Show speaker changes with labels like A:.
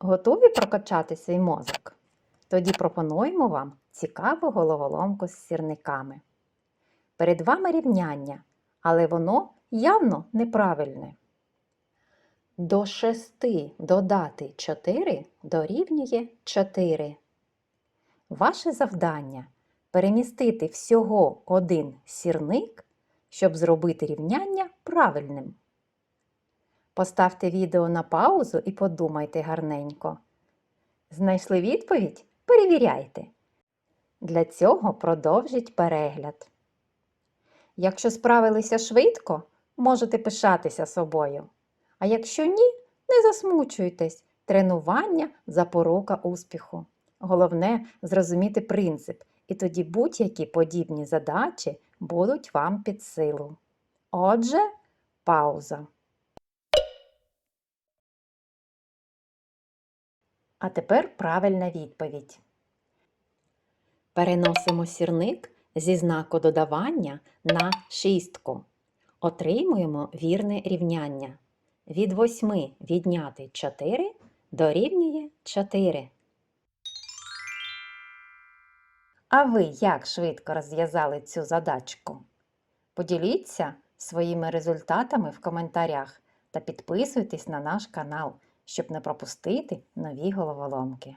A: Готові прокачати свій мозок? Тоді пропонуємо вам цікаву головоломку з сірниками. Перед вами рівняння, але воно явно неправильне. До 6 додати 4 дорівнює 4. Ваше завдання перемістити всього один сірник, щоб зробити рівняння правильним. Поставте відео на паузу і подумайте гарненько. Знайшли відповідь? Перевіряйте. Для цього продовжіть перегляд. Якщо справилися швидко, можете пишатися собою. А якщо ні, не засмучуйтесь. Тренування запорука успіху. Головне зрозуміти принцип, і тоді будь-які подібні задачі будуть вам під силу. Отже, пауза. А тепер правильна відповідь. Переносимо сірник зі знаку додавання на шістку. Отримуємо вірне рівняння. Від 8 відняти 4 дорівнює 4. А ви як швидко розв'язали цю задачку? Поділіться своїми результатами в коментарях та підписуйтесь на наш канал, щоб не пропустити нові головоломки.